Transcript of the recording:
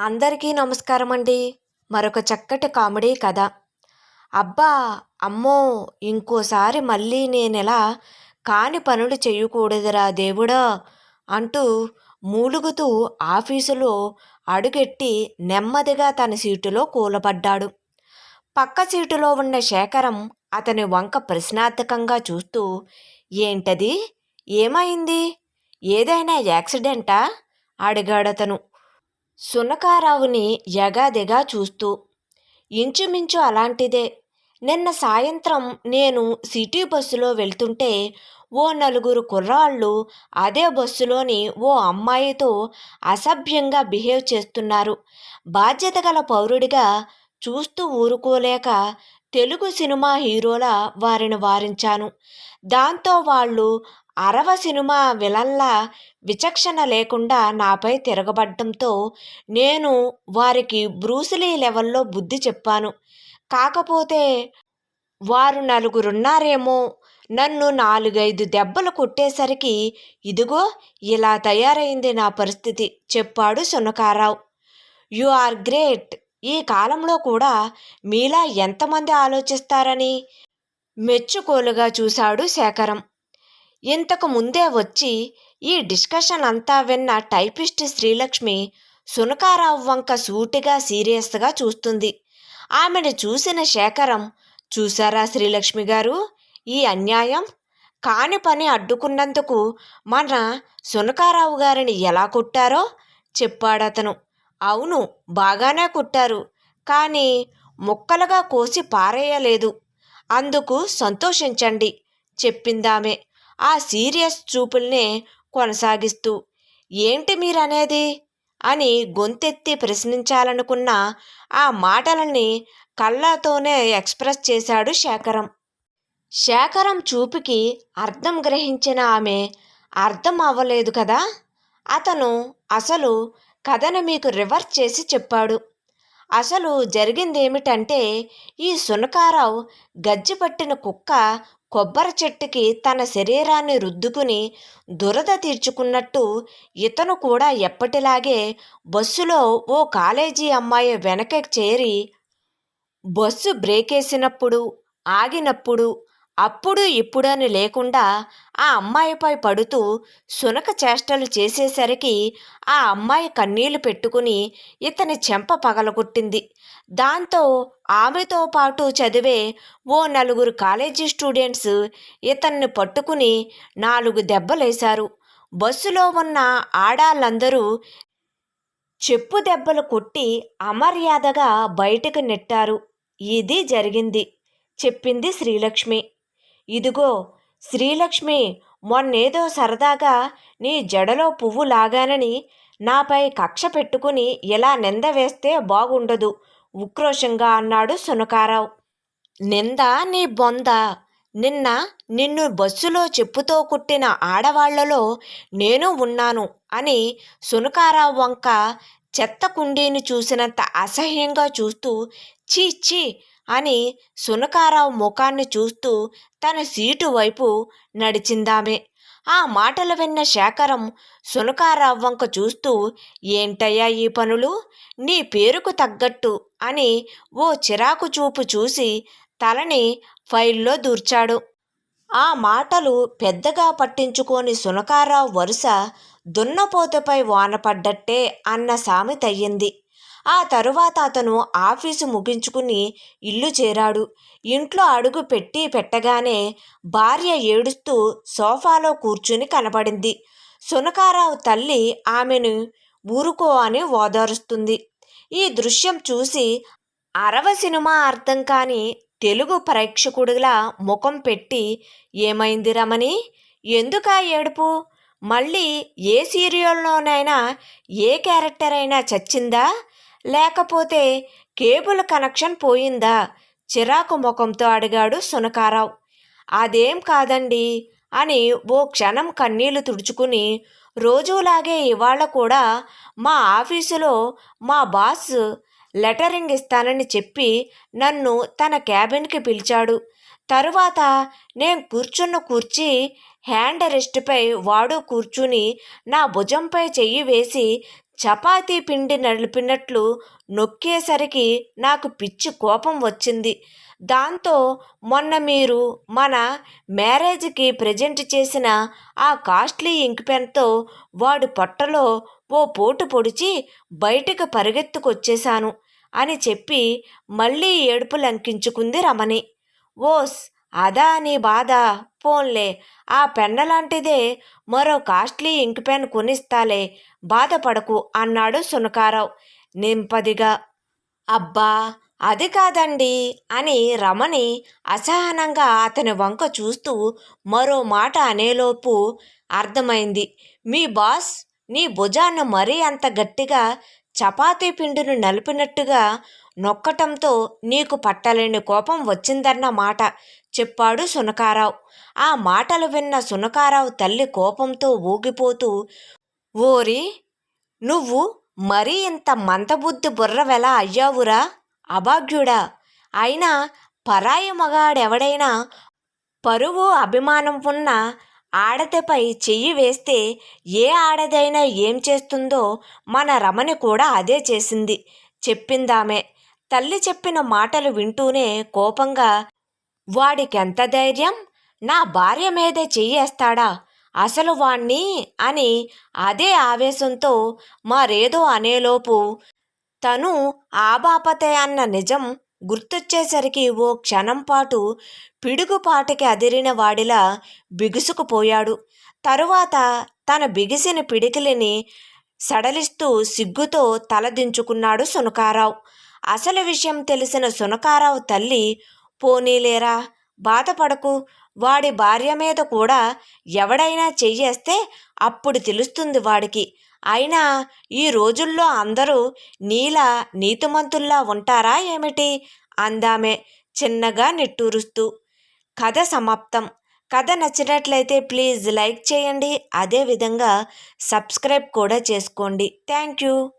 అందరికీ నమస్కారం అండి. మరొక చక్కటి కామెడీ కథ. అబ్బా అమ్మో ఇంకోసారి మళ్ళీ నేనెలా కాని పనులు చేయకూడదురా దేవుడా అంటూ మూలుగుతూ ఆఫీసులో అడుగెట్టి నెమ్మదిగా తన సీటులో కూలబడ్డాడు. పక్క సీటులో ఉన్న శేఖరం అతని వంక ప్రశ్నార్థకంగా చూస్తూ ఏంటది? ఏమైంది? ఏదైనా యాక్సిడెంటా? అడిగాడతను. సునకారావుని ఎగాదిగా చూస్తూ ఇంచుమించు అలాంటిదే. నిన్న సాయంత్రం నేను సిటీ బస్సులో వెళ్తుంటే ఓ నలుగురు కుర్రాళ్ళు అదే బస్సులోని ఓ అమ్మాయితో అసభ్యంగా బిహేవ్ చేస్తున్నారు. బాధ్యత గల పౌరుడిగా చూస్తూ ఊరుకోలేక తెలుగు సినిమా హీరోల వారిని వారించాను. దాంతో వాళ్ళు అరవ సినిమా విలన్లా విచక్షణ లేకుండా నాపై తిరగబడ్డంతో నేను వారికి బ్రూసులీ లెవెల్లో బుద్ధి చెప్పాను. కాకపోతే వారు నలుగురున్నారేమో నన్ను నాలుగైదు దెబ్బలు కొట్టేసరికి ఇదిగో ఇలా తయారైంది నా పరిస్థితి చెప్పాడు సునకారావు. You are great. ఈ కాలంలో కూడా మీలా ఎంతమంది ఆలోచిస్తారని మెచ్చుకోలుగా చూశాడు శేఖరం. ఇంతకు ముందే వచ్చి ఈ డిస్కషన్ అంతా విన్న టైపిస్ట్ శ్రీలక్ష్మి సునకారావు వంక సూటిగా సీరియస్గా చూస్తుంది. ఆమెను చూసిన శేఖరం చూసారా శ్రీలక్ష్మి గారు? ఈ అన్యాయం? కాని పని అడ్డుకున్నందుకు మన సునకారావు గారిని ఎలా కొట్టారో? చెప్పాడతను. అవును బాగానే కుట్టారు. కానీ ముక్కలుగా కోసి పారేయలేదు. అందుకు సంతోషించండి చెప్పిందామే. ఆ సీరియస్ చూపుల్నే కొనసాగిస్తూ ఏంటి మీరనేది? అని గొంతెత్తి ప్రశ్నించాలనుకున్న ఆ మాటలని కళ్ళతోనే ఎక్స్ప్రెస్ చేశాడు శేఖరం. శేఖరం చూపుకి అర్థం గ్రహించిన ఆమె అర్థం అవ్వలేదు కదా? అతను అసలు కథను మీకు రివర్స్ చేసి చెప్పాడు. అసలు జరిగిందేమిటంటే ఈ సునకారావు గజ్జి పట్టిన కుక్క కొబ్బరి చెట్టుకి తన శరీరాన్ని రుద్దుకుని దురద తీర్చుకున్నట్టు ఇతను కూడా ఎప్పటిలాగే బస్సులో ఓ కాలేజీ అమ్మాయి వెనక చేరి బస్సు బ్రేకేసినప్పుడు ఆగినప్పుడు అప్పుడు ఇప్పుడని లేకుండా ఆ అమ్మాయిపై పడుతూ సునక చేష్టలు చేసేసరికి ఆ అమ్మాయి కన్నీళ్ళు పెట్టుకుని ఇతని చెంప పగలగొట్టింది. దాంతో ఆమెతో పాటు చదివే ఓ నలుగురు కాలేజీ స్టూడెంట్స్ ఇతన్ని పట్టుకుని నాలుగు దెబ్బలేశారు. బస్సులో ఉన్న ఆడాళ్ళందరూ చెప్పు దెబ్బలు కొట్టి అమర్యాదగా బయటకు నెట్టారు. ఇది జరిగింది చెప్పింది శ్రీలక్ష్మి. ఇదిగో శ్రీలక్ష్మి మొన్నేదో సరదాగా నీ జడలో పువ్వు లాగానని నాపై కక్ష పెట్టుకుని ఇలా నింద వేస్తే బాగుండదు ఉక్రోషంగా అన్నాడు సునకారావు. నింద నీ బొంద. నిన్న నిన్ను బస్సులో చెప్పుతో కుట్టిన ఆడవాళ్ళలో నేను ఉన్నాను అని సునకారావు వంక చెత్త కుండీని చూసినంత అసహ్యంగా చూస్తూ చీ చీ అని సునకారావు ముఖాన్ని చూస్తూ తన సీటు వైపు నడిచిందామె. ఆ మాటలు విన్న శేఖరం సునకారావు వంక చూస్తూ ఏంటయ్యా ఈ పనులు? నీ పేరుకు తగ్గట్టు అని ఓ చిరాకు చూపు చూసి తలని ఫైల్లో దూర్చాడు. ఆ మాటలు పెద్దగా పట్టించుకోని సునకారావు వరుస దున్నపోతపై వానపడ్డట్టే అన్న సామెతయ్యింది. ఆ తరువాత అతను ఆఫీసు ముగించుకుని ఇల్లు చేరాడు. ఇంట్లో అడుగు పెట్టి పెట్టగానే భార్య ఏడుస్తూ సోఫాలో కూర్చుని కనపడింది సునకారావు తల్లి ఆమెను ఊరుకో అని ఓదారుస్తుంది. ఈ దృశ్యం చూసి అరవ సినిమా అర్థం కాని తెలుగు ప్రేక్షకుడిలా ముఖం పెట్టి ఏమైంది రమణి? ఎందుకా ఏడుపు? మళ్ళీ ఏ సీరియల్లోనైనా ఏ క్యారెక్టర్ అయినా చచ్చిందా? లేకపోతే కేబుల్ కనెక్షన్ పోయిందా? చిరాకు ముఖంతో అడిగాడు సునకారావు. అదేం కాదండి అని ఓ క్షణం కన్నీళ్ళు తుడుచుకుని రోజులాగే ఇవాళ కూడా మా ఆఫీసులో మా బాస్ లెటరింగ్ ఇస్తానని చెప్పి నన్ను తన క్యాబిన్కి పిలిచాడు. తరువాత నేను కూర్చున్న కుర్చీ హ్యాండ్ రెస్ట్పై వాడు కూర్చుని నా భుజంపై చెయ్యి వేసి చపాతీ పిండి నలిపినట్లు నొక్కేసరికి నాకు పిచ్చి కోపం వచ్చింది. దాంతో మొన్న మీరు మన మ్యారేజ్కి ప్రజెంట్ చేసిన ఆ కాస్ట్లీ ఇంక్ పెన్తో వాడి పొట్టలో ఓ పోటు పొడిచి బయటకు పరిగెత్తుకొచ్చేశాను అని చెప్పి మళ్ళీ ఏడుపు లంకించుకుంది రమణి. ఓస్ అదా నీ బాధ? పోన్లే. ఆ పెన్న లాంటిదే మరో కాస్ట్లీ ఇంక్ పెన్ కొనిస్తాలే. బాధపడకు అన్నాడు సునకారావు. నింపదిగా. అబ్బా! అది కాదండి అని రమణి అసహనంగా అతని వంక చూస్తూ మరో మాట అనేలోపు అర్థమైంది. మీ బాస్ నీ భుజాన్ని మరీ అంత గట్టిగా చపాతీ పిండిని నలిపినట్టుగా నొక్కటంతో నీకు పట్టలేని కోపం వచ్చిందన్న మాట. చెప్పాడు సునకారావు. ఆ మాటలు విన్న సునకారావు తల్లి కోపంతో ఊగిపోతూ ఓరి నువ్వు మరీ ఇంత మంతబుద్ధి బుర్రవెలా అయ్యావురా? అభాగ్యుడా! అయినా పరాయి మగాడెవడైనా పరువు అభిమానం ఉన్న ఆడదపై చెయ్యి వేస్తే ఏ ఆడదైనా ఏం చేస్తుందో మన రమణి కూడా అదే చేసింది చెప్పిందామే. తల్లి చెప్పిన మాటలు వింటూనే కోపంగా వాడికెంత ధైర్యం? నా భార్య మీదే చెయ్యేస్తాడా? అసలు వాణ్ణి? అని అదే ఆవేశంతో మరేదో అనేలోపు తను ఆబాపతే అన్న నిజం గుర్తొచ్చేసరికి ఓ క్షణం పాటు పిడుగుపాటికి అదిరిన వాడిలా బిగుసుకుపోయాడు. తరువాత తన బిగిసిన పిడికిలిని సడలిస్తూ సిగ్గుతో తలదించుకున్నాడు సునకారావు. అసలు విషయం తెలిసిన సునకారావు తల్లి పోనీలేరా బాధపడకు వాడి భార్య మీద కూడా ఎవడైనా చెయ్యేస్తే అప్పుడు తెలుస్తుంది వాడికి. అయినా ఈ రోజుల్లో అందరూ నీలా నీతిమంతుల్లా ఉంటారా ఏమిటి? అందామే చిన్నగా నిట్టూరుస్తూ. కథ సమాప్తం. కథ నచ్చినట్లయితే ప్లీజ్ లైక్ చేయండి. అదేవిధంగా సబ్స్క్రైబ్ కూడా చేసుకోండి. Thank you.